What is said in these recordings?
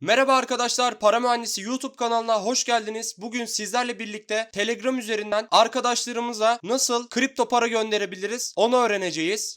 Merhaba arkadaşlar, Para Mühendisi YouTube kanalına hoş geldiniz. Bugün sizlerle birlikte Telegram üzerinden arkadaşlarımıza nasıl kripto para gönderebiliriz onu öğreneceğiz.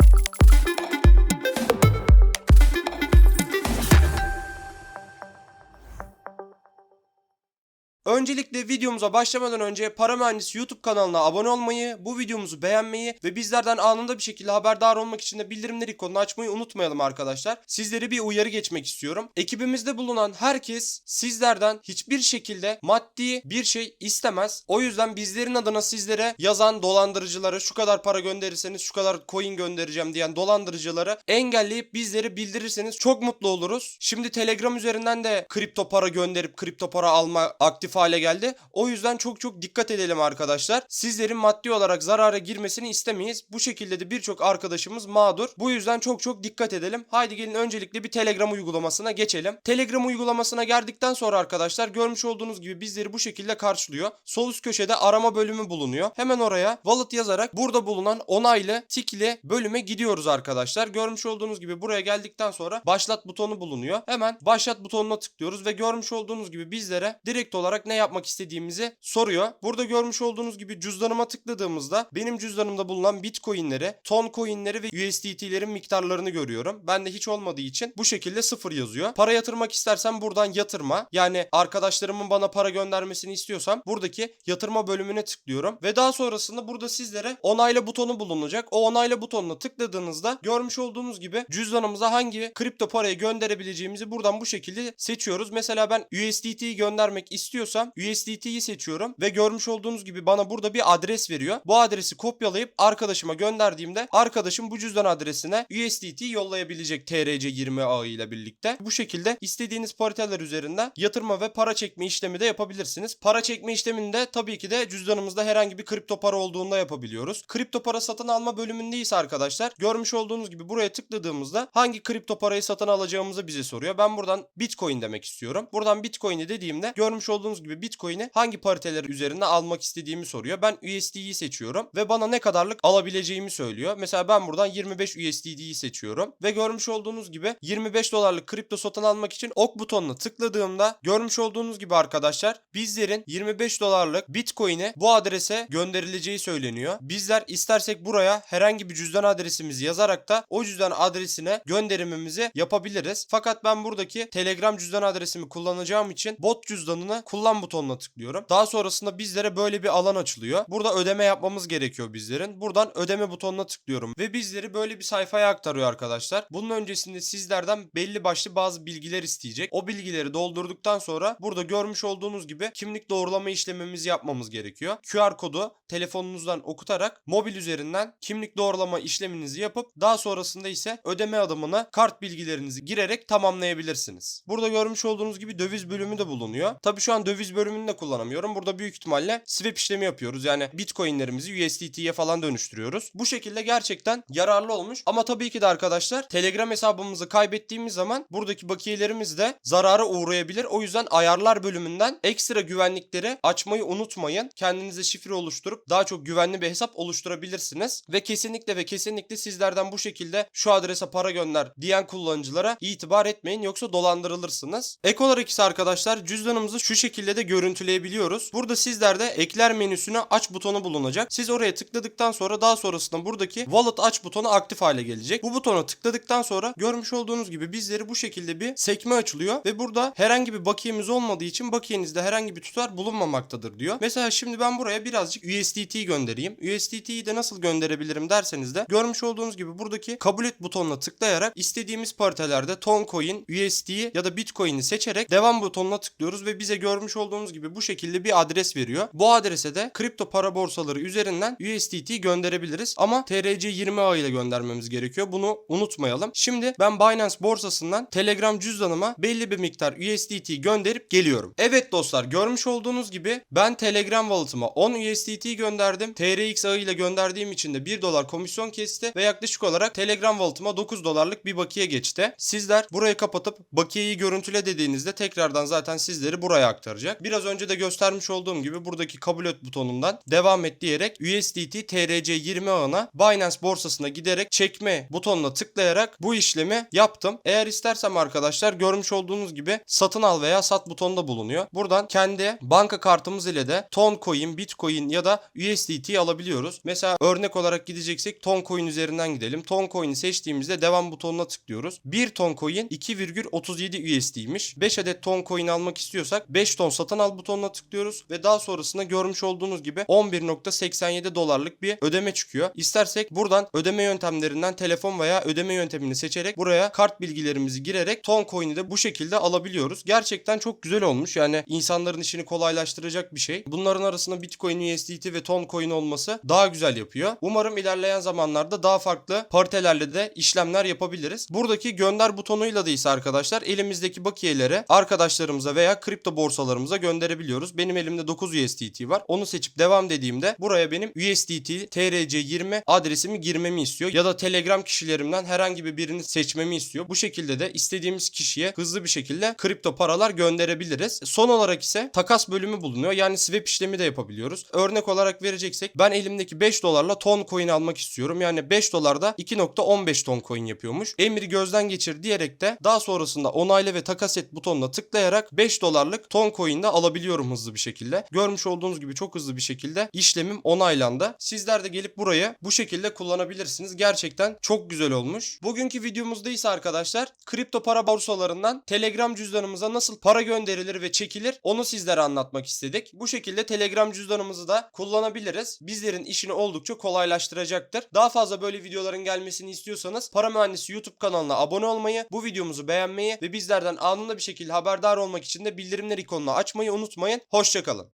Öncelikle videomuza başlamadan önce Para Mühendisi YouTube kanalına abone olmayı, bu videomuzu beğenmeyi ve bizlerden anında bir şekilde haberdar olmak için de bildirimler ikonunu açmayı unutmayalım arkadaşlar. Sizlere bir uyarı geçmek istiyorum. Ekibimizde bulunan herkes sizlerden hiçbir şekilde maddi bir şey istemez. O yüzden bizlerin adına sizlere yazan dolandırıcıları şu kadar para gönderirseniz şu kadar coin göndereceğim diyen dolandırıcıları engelleyip bizleri bildirirseniz çok mutlu oluruz. Şimdi Telegram üzerinden de kripto para gönderip kripto para alma aktif hale geldi. O yüzden çok çok dikkat edelim arkadaşlar. Sizlerin maddi olarak zarara girmesini istemeyiz. Bu şekilde de birçok arkadaşımız mağdur. Bu yüzden çok çok dikkat edelim. Haydi gelin öncelikle bir Telegram uygulamasına geçelim. Telegram uygulamasına geldikten sonra arkadaşlar görmüş olduğunuz gibi bizleri bu şekilde karşılıyor. Sol üst köşede arama bölümü bulunuyor. Hemen oraya wallet yazarak burada bulunan onaylı tikli bölüme gidiyoruz arkadaşlar. Görmüş olduğunuz gibi buraya geldikten sonra başlat butonu bulunuyor. Hemen başlat butonuna tıklıyoruz ve görmüş olduğunuz gibi bizlere direkt olarak ne yapmak istediğimizi soruyor. Burada görmüş olduğunuz gibi cüzdanıma tıkladığımızda benim cüzdanımda bulunan bitcoinleri, ton coinleri ve USDT'lerin miktarlarını görüyorum. Bende hiç olmadığı için bu şekilde sıfır yazıyor. Para yatırmak istersem buradan yatırma. Yani arkadaşlarımın bana para göndermesini istiyorsam buradaki yatırma bölümüne tıklıyorum. Ve daha sonrasında burada sizlere onayla butonu bulunacak. O onayla butonuna tıkladığınızda görmüş olduğunuz gibi cüzdanımıza hangi kripto parayı gönderebileceğimizi buradan bu şekilde seçiyoruz. Mesela ben USDT'yi göndermek istiyorsam USDT'yi seçiyorum ve görmüş olduğunuz gibi bana burada bir adres veriyor. Bu adresi kopyalayıp arkadaşıma gönderdiğimde arkadaşım bu cüzdan adresine USDT yollayabilecek TRC20 ağı ile birlikte. Bu şekilde istediğiniz pariteler üzerinden yatırma ve para çekme işlemi de yapabilirsiniz. Para çekme işlemini de tabii ki de cüzdanımızda herhangi bir kripto para olduğunda yapabiliyoruz. Kripto para satın alma bölümündeyiz arkadaşlar. Görmüş olduğunuz gibi buraya tıkladığımızda hangi kripto parayı satın alacağımızı bize soruyor. Ben buradan Bitcoin demek istiyorum. Buradan Bitcoin'i dediğimde görmüş olduğunuz gibi Bitcoin'i hangi pariteler üzerinde almak istediğimi soruyor. Ben USD'yi seçiyorum ve bana ne kadarlık alabileceğimi söylüyor. Mesela ben buradan 25 USD'yi seçiyorum ve görmüş olduğunuz gibi 25 dolarlık kripto satın almak için ok butonuna tıkladığımda görmüş olduğunuz gibi arkadaşlar bizlerin 25 dolarlık Bitcoin'i bu adrese gönderileceği söyleniyor. Bizler istersek buraya herhangi bir cüzdan adresimizi yazarak da o cüzdan adresine gönderimimizi yapabiliriz. Fakat ben buradaki Telegram cüzdan adresimi kullanacağım için bot cüzdanını kullan butonuna tıklıyorum. Daha sonrasında bizlere böyle bir alan açılıyor. Burada ödeme yapmamız gerekiyor bizlerin. Buradan ödeme butonuna tıklıyorum ve bizleri böyle bir sayfaya aktarıyor arkadaşlar. Bunun öncesinde sizlerden belli başlı bazı bilgiler isteyecek. O bilgileri doldurduktan sonra burada görmüş olduğunuz gibi kimlik doğrulama işlemimizi yapmamız gerekiyor. QR kodu telefonunuzdan okutarak mobil üzerinden kimlik doğrulama işleminizi yapıp daha sonrasında ise ödeme adımına kart bilgilerinizi girerek tamamlayabilirsiniz. Burada görmüş olduğunuz gibi döviz bölümü de bulunuyor. Tabii şu an döviz bölümünü de kullanamıyorum. Burada büyük ihtimalle swap işlemi yapıyoruz. Yani bitcoinlerimizi USDT'ye falan dönüştürüyoruz. Bu şekilde gerçekten yararlı olmuş. Ama tabii ki de arkadaşlar Telegram hesabımızı kaybettiğimiz zaman buradaki bakiyelerimiz de zarara uğrayabilir. O yüzden ayarlar bölümünden ekstra güvenlikleri açmayı unutmayın. Kendinize şifre oluşturup daha çok güvenli bir hesap oluşturabilirsiniz. Ve kesinlikle ve kesinlikle sizlerden bu şekilde şu adrese para gönder diyen kullanıcılara itibar etmeyin yoksa dolandırılırsınız. Ek olarak ise arkadaşlar cüzdanımızı şu şekilde de görüntüleyebiliyoruz. Burada sizlerde ekler menüsüne aç butonu bulunacak. Siz oraya tıkladıktan sonra daha sonrasında buradaki wallet aç butonu aktif hale gelecek. Bu butona tıkladıktan sonra görmüş olduğunuz gibi bizleri bu şekilde bir sekme açılıyor ve burada herhangi bir bakiyemiz olmadığı için bakiyenizde herhangi bir tutar bulunmamaktadır diyor. Mesela şimdi ben buraya birazcık USDT göndereyim. USDT'yi de nasıl gönderebilirim derseniz de görmüş olduğunuz gibi buradaki kabul et butonuna tıklayarak istediğimiz paritelerde Toncoin, USD ya da Bitcoin'i seçerek devam butonuna tıklıyoruz ve bize görmüş olduğunuz gibi bu şekilde bir adres veriyor. Bu adrese de kripto para borsaları üzerinden USDT gönderebiliriz ama TRC20 ağı ile göndermemiz gerekiyor. Bunu unutmayalım. Şimdi ben Binance borsasından Telegram cüzdanıma belli bir miktar USDT gönderip geliyorum. Evet dostlar görmüş olduğunuz gibi ben Telegram wallet'ıma 10 USDT gönderdim. TRX ağı ile gönderdiğim için de 1 dolar komisyon kesti ve yaklaşık olarak Telegram wallet'ıma 9 dolarlık bir bakiye geçti. Sizler burayı kapatıp bakiyeyi görüntüle dediğinizde tekrardan zaten sizleri buraya aktaracak. Biraz önce de göstermiş olduğum gibi buradaki kabul et butonundan devam et diyerek USDT TRC20 ağına Binance borsasına giderek çekme butonuna tıklayarak bu işlemi yaptım. Eğer istersem arkadaşlar görmüş olduğunuz gibi satın al veya sat butonunda bulunuyor. Buradan kendi banka kartımız ile de Toncoin, Bitcoin ya da USDT alabiliyoruz. Mesela örnek olarak gideceksek Toncoin üzerinden gidelim. Toncoin'i seçtiğimizde devam butonuna tıklıyoruz. 1 Toncoin 2,37 USD'ymiş. 5 adet Toncoin almak istiyorsak 5 ton satın al butonuna tıklıyoruz ve daha sonrasında görmüş olduğunuz gibi 11.87 dolarlık bir ödeme çıkıyor. İstersek buradan ödeme yöntemlerinden telefon veya ödeme yöntemini seçerek buraya kart bilgilerimizi girerek Toncoin'i de bu şekilde alabiliyoruz. Gerçekten çok güzel olmuş. Yani insanların işini kolaylaştıracak bir şey. Bunların arasında Bitcoin, USDT ve Toncoin olması daha güzel yapıyor. Umarım ilerleyen zamanlarda daha farklı paritelerle de işlemler yapabiliriz. Buradaki gönder butonuyla da ise arkadaşlar elimizdeki bakiyeleri arkadaşlarımıza veya kripto borsalarımıza gönderebiliyoruz. Benim elimde 9 USDT var. Onu seçip devam dediğimde buraya benim USDT TRC20 adresimi girmemi istiyor. Ya da Telegram kişilerimden herhangi bir birini seçmemi istiyor. Bu şekilde de istediğimiz kişiye hızlı bir şekilde kripto paralar gönderebiliriz. Son olarak ise takas bölümü bulunuyor. Yani swap işlemi de yapabiliyoruz. Örnek olarak vereceksek ben elimdeki 5 dolarla ton coin almak istiyorum. Yani 5 dolarda 2.15 ton coin yapıyormuş. Emri gözden geçir diyerek de daha sonrasında onayla ve takas et butonuna tıklayarak 5 dolarlık ton coin de alabiliyorum hızlı bir şekilde. Görmüş olduğunuz gibi çok hızlı bir şekilde işlemim onaylandı. Sizler de gelip burayı bu şekilde kullanabilirsiniz. Gerçekten çok güzel olmuş. Bugünkü videomuzda ise arkadaşlar kripto para borsalarından Telegram cüzdanımıza nasıl para gönderilir ve çekilir onu sizlere anlatmak istedik. Bu şekilde Telegram cüzdanımızı da kullanabiliriz. Bizlerin işini oldukça kolaylaştıracaktır. Daha fazla böyle videoların gelmesini istiyorsanız Para Mühendisi YouTube kanalına abone olmayı, bu videomuzu beğenmeyi ve bizlerden anında bir şekilde haberdar olmak için de bildirimler ikonunu açmayı unutmayın. Hoşçakalın.